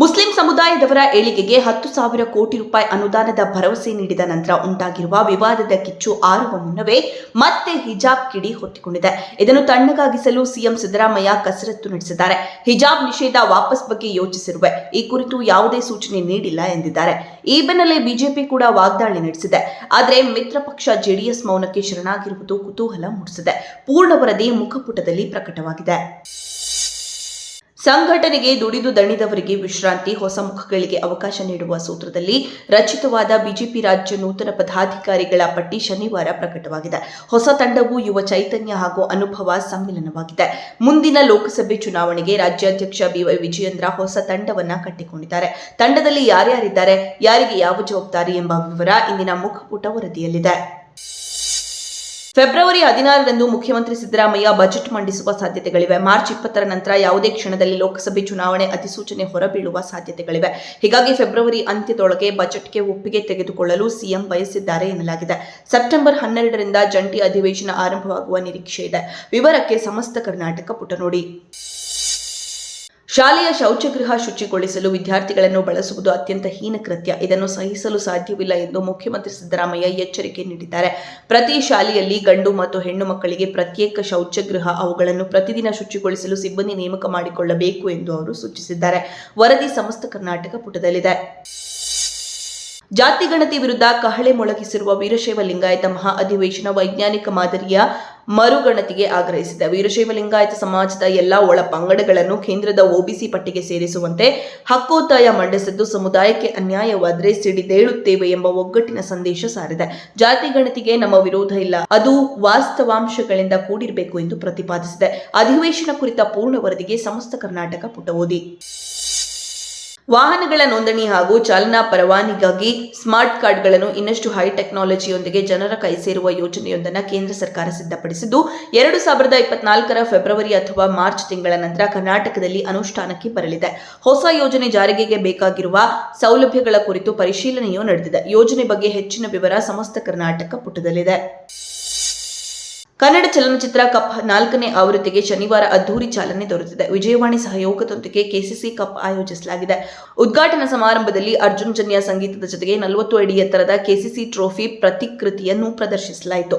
Muslim ಸಮುದಾಯದವರ ಏಳಿಗೆಗೆ ಹತ್ತು ಸಾವಿರ ಕೋಟಿ ರೂಪಾಯಿ ಅನುದಾನದ ಭರವಸೆ ನೀಡಿದ ನಂತರ ಉಂಟಾಗಿರುವ ವಿವಾದದ ಕಿಚ್ಚು ಆರುವ ಮುನ್ನವೇ ಮತ್ತೆ ಹಿಜಾಬ್ ಕಿಡಿ ಹೊತ್ತಿಕೊಂಡಿದೆ. ಇದನ್ನು ತಣ್ಣಗಾಗಿಸಲು ಸಿಎಂ ಸಿದ್ದರಾಮಯ್ಯ ಕಸರತ್ತು ನಡೆಸಿದ್ದಾರೆ. ಹಿಜಾಬ್ ನಿಷೇಧ ವಾಪಸ್ ಬಗ್ಗೆ ಯೋಚಿಸಿರುವೆ. ಈ ಕುರಿತು ಯಾವುದೇ ಸೂಚನೆ ನೀಡಿಲ್ಲ ಎಂದಿದ್ದಾರೆ. ಈ ಬೆನ್ನಲ್ಲೇ ಬಿಜೆಪಿ ಕೂಡ ವಾಗ್ದಾಳಿ ನಡೆಸಿದೆ. ಆದರೆ ಮಿತ್ರ ಪಕ್ಷ ಜೆಡಿಎಸ್ ಮೌನಕ್ಕೆ ಶರಣಾಗಿರುವುದು ಕುತೂಹಲ ಮೂಡಿಸಿದೆ. ಪೂರ್ಣ ವರದಿ ಮುಖಪುಟದಲ್ಲಿ ಪ್ರಕಟವಾಗಿದೆ. ಸಂಘಟನೆಗೆ ದುಡಿದು ದಣಿದವರಿಗೆ ವಿಶ್ರಾಂತಿ, ಹೊಸ ಮುಖಗಳಿಗೆ ಅವಕಾಶ ನೀಡುವ ಸೂತ್ರದಲ್ಲಿ ರಚಿತವಾದ ಬಿಜೆಪಿ ರಾಜ್ಯ ನೂತನ ಪದಾಧಿಕಾರಿಗಳ ಪಟ್ಟಿ ಶನಿವಾರ ಪ್ರಕಟವಾಗಿದೆ. ಹೊಸ ತಂಡವು ಯುವ ಚೈತನ್ಯ ಹಾಗೂ ಅನುಭವ ಸಮ್ಮಿಲನವಾಗಿದೆ. ಮುಂದಿನ ಲೋಕಸಭೆ ಚುನಾವಣೆಗೆ ರಾಜ್ಯಾಧ್ಯಕ್ಷ ಬಿವೈ ವಿಜಯೇಂದ್ರ ಹೊಸ ತಂಡವನ್ನ ಕಟ್ಟಿಕೊಂಡಿದ್ದಾರೆ. ತಂಡದಲ್ಲಿ ಯಾರ್ಯಾರಿದ್ದಾರೆ, ಯಾರಿಗೆ ಯಾವ ಜವಾಬ್ದಾರಿ ಎಂಬ ವಿವರ ಇಂದಿನ ಮುಖಪುಟ ವರದಿಯಲ್ಲಿದೆ. ಫೆಬ್ರವರಿ ಹದಿನಾರರಂದು ಮುಖ್ಯಮಂತ್ರಿ ಸಿದ್ದರಾಮಯ್ಯ ಬಜೆಟ್ ಮಂಡಿಸುವ ಸಾಧ್ಯತೆಗಳಿವೆ. ಮಾರ್ಚ್ ಇಪ್ಪತ್ತರ ನಂತರ ಯಾವುದೇ ಕ್ಷಣದಲ್ಲಿ ಲೋಕಸಭೆ ಚುನಾವಣೆ ಅಧಿಸೂಚನೆ ಹೊರಬೀಳುವ ಸಾಧ್ಯತೆಗಳಿವೆ. ಹೀಗಾಗಿ ಫೆಬ್ರವರಿ ಅಂತ್ಯದೊಳಗೆ ಬಜೆಟ್ಗೆ ಒಪ್ಪಿಗೆ ತೆಗೆದುಕೊಳ್ಳಲು ಸಿಎಂ ಬಯಸಿದ್ದಾರೆ ಎನ್ನಲಾಗಿದೆ. ಸೆಪ್ಟೆಂಬರ್ ಹನ್ನೆರಡರಿಂದ ಜಂಟಿ ಅಧಿವೇಶನ ಆರಂಭವಾಗುವ ನಿರೀಕ್ಷೆ ಇದೆ. ವಿವರಕ್ಕೆ ಸಮಸ್ತ ಕರ್ನಾಟಕ ಪುಟ ನೋಡಿ ಶಾಲೆಯ ಶೌಚಗೃಹ ಶುಚಿಗೊಳಿಸಲು ವಿದ್ಯಾರ್ಥಿಗಳನ್ನು ಬಳಸುವುದು ಅತ್ಯಂತ ಹೀನ ಕೃತ್ಯ. ಇದನ್ನು ಸಹಿಸಲು ಸಾಧ್ಯವಿಲ್ಲ ಎಂದು ಮುಖ್ಯಮಂತ್ರಿ ಸಿದ್ದರಾಮಯ್ಯ ಎಚ್ಚರಿಕೆ ನೀಡಿದ್ದಾರೆ. ಪ್ರತಿ ಶಾಲೆಯಲ್ಲಿ ಗಂಡು ಮತ್ತು ಹೆಣ್ಣು ಮಕ್ಕಳಿಗೆ ಪ್ರತ್ಯೇಕ ಶೌಚಗೃಹ ಅವುಗಳನ್ನು ಪ್ರತಿದಿನ ಶುಚಿಗೊಳಿಸಲು ಸಿಬ್ಬಂದಿ ನೇಮಕ ಮಾಡಿಕೊಳ್ಳಬೇಕು ಎಂದು ಅವರು ಸೂಚಿಸಿದ್ದಾರೆ. ವರದಿ ಸಮಸ್ತ ಕರ್ನಾಟಕ ಪುಟದಲ್ಲಿದೆ. ಜಾತಿಗಣತಿ ವಿರುದ್ಧ ಕಹಳೆ ಮೊಳಗಿಸಿರುವ ವೀರಶೈವ ಲಿಂಗಾಯತ ಮಹಾ ಅಧಿವೇಶನ ವೈಜ್ಞಾನಿಕ ಮಾದರಿಯ ಮರುಗಣತಿಗೆ ಆಗ್ರಹಿಸಿದ ವೀರಶೈವ ಲಿಂಗಾಯತ ಸಮಾಜದ ಎಲ್ಲಾ ಒಳ ಪಂಗಡಗಳನ್ನು ಕೇಂದ್ರದ ಒಬಿಸಿ ಪಟ್ಟಿಗೆ ಸೇರಿಸುವಂತೆ ಹಕ್ಕೋತ್ತಾಯ ಮಂಡಿಸಿದ್ದು ಸಮುದಾಯಕ್ಕೆ ಅನ್ಯಾಯವಾದರೆ ಸಿಡಿದೇಳುತ್ತೇವೆ ಎಂಬ ಒಗ್ಗಟ್ಟಿನ ಸಂದೇಶ ಸಾರಿದೆ. ಜಾತಿ ಗಣತಿಗೆ ನಮ್ಮ ವಿರೋಧ ಇಲ್ಲ. ಅದು ವಾಸ್ತವಾಂಶಗಳಿಂದ ಕೂಡಿರಬೇಕು ಎಂದು ಪ್ರತಿಪಾದಿಸಿದೆ. ಅಧಿವೇಶನ ಕುರಿತ ಪೂರ್ಣ ವರದಿಗೆ ಸಮಸ್ತ ಕರ್ನಾಟಕ ಪುಟ ಓದಿ ವಾಹನಗಳ ನೋಂದಣಿ ಹಾಗೂ ಚಾಲನಾ ಪರವಾನಿಗಾಗಿ ಸ್ಮಾರ್ಟ್ ಕಾರ್ಡ್ಗಳನ್ನು ಇನ್ನಷ್ಟು ಹೈ ಟೆಕ್ನಾಲಜಿಯೊಂದಿಗೆ ಜನರ ಕೈ ಸೇರುವ ಯೋಜನೆಯೊಂದನ್ನು ಕೇಂದ್ರ ಸರ್ಕಾರ ಸಿದ್ಧಪಡಿಸಿದ್ದು, ಎರಡು ಸಾವಿರದ ಇಪ್ಪತ್ನಾಲ್ಕರ ಫೆಬ್ರವರಿ ಅಥವಾ ಮಾರ್ಚ್ ತಿಂಗಳ ನಂತರ ಕರ್ನಾಟಕದಲ್ಲಿ ಅನುಷ್ಠಾನಕ್ಕೆ ಬರಲಿದೆ. ಹೊಸ ಯೋಜನೆ ಜಾರಿಗೆಗೆ ಬೇಕಾಗಿರುವ ಸೌಲಭ್ಯಗಳ ಕುರಿತು ಪರಿಶೀಲನೆಯೂ ನಡೆದಿದೆ. ಯೋಜನೆ ಬಗ್ಗೆ ಹೆಚ್ಚಿನ ವಿವರ ಸಮಸ್ತ ಕರ್ನಾಟಕ ಪುಟದಲ್ಲಿದೆ. ಕನ್ನಡ ಚಲನಚಿತ್ರ ಕಪ್ ನಾಲ್ಕನೇ ಆವೃತ್ತಿಗೆ ಶನಿವಾರ ಅದ್ಧೂರಿ ಚಾಲನೆ ದೊರೆತಿದೆ. ವಿಜಯವಾಣಿ ಸಹಯೋಗದೊಂದಿಗೆ ಕೆಸಿಸಿ ಕಪ್ ಆಯೋಜಿಸಲಾಗಿದೆ. ಉದ್ಘಾಟನಾ ಸಮಾರಂಭದಲ್ಲಿ ಅರ್ಜುನ್ ಜನ್ಯ ಸಂಗೀತದ ಜೊತೆಗೆ ನಲವತ್ತು ಅಡಿ ಎತ್ತರದ ಕೆಸಿಸಿ ಟ್ರೋಫಿ ಪ್ರತಿಕೃತಿಯನ್ನು ಪ್ರದರ್ಶಿಸಲಾಯಿತು.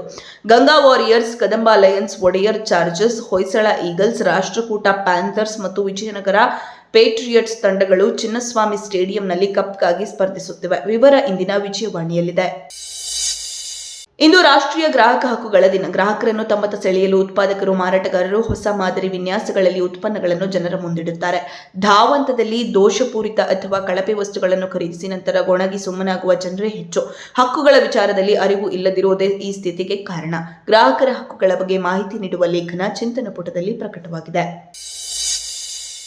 Ganga warriors, Kadamba lions, Wodeyar chargers Hoysala eagles, Rashtrakuta panthers ಮತ್ತು ವಿಜಯನಗರ ಪೇಟ್ರಿಯಟ್ಸ್ ತಂಡಗಳು ಚಿನ್ನಸ್ವಾಮಿ ಸ್ಟೇಡಿಯಂನಲ್ಲಿ ಕಪ್ಗಾಗಿ ಸ್ಪರ್ಧಿಸುತ್ತಿವೆ. ವಿವರ ಇಂದಿನ ವಿಜಯವಾಣಿಯಲ್ಲಿದೆ. ಇಂದು ರಾಷ್ಟ್ರೀಯ ಗ್ರಾಹಕ ಹಕ್ಕುಗಳ ದಿನ. ಗ್ರಾಹಕರನ್ನು ತಮ್ಮತ್ತ ಸೆಳೆಯಲು ಉತ್ಪಾದಕರು, ಮಾರಾಟಗಾರರು ಹೊಸ ಮಾದರಿ ವಿನ್ಯಾಸಗಳಲ್ಲಿ ಉತ್ಪನ್ನಗಳನ್ನು ಜನರ ಮುಂದಿಡುತ್ತಾರೆ. ಧಾವಂತದಲ್ಲಿ ದೋಷಪೂರಿತ ಅಥವಾ ಕಳಪೆ ವಸ್ತುಗಳನ್ನು ಖರೀದಿಸಿ ನಂತರ ಒಣಗಿ ಸುಮ್ಮನಾಗುವ ಜನರೇ ಹೆಚ್ಚು. ಹಕ್ಕುಗಳ ವಿಚಾರದಲ್ಲಿ ಅರಿವು ಇಲ್ಲದಿರುವುದೇ ಈ ಸ್ಥಿತಿಗೆ ಕಾರಣ. ಗ್ರಾಹಕರ ಹಕ್ಕುಗಳ ಬಗ್ಗೆ ಮಾಹಿತಿ ನೀಡುವ ಲೇಖನ ಚಿಂತನ ಪುಟದಲ್ಲಿ ಪ್ರಕಟವಾಗಿದೆ.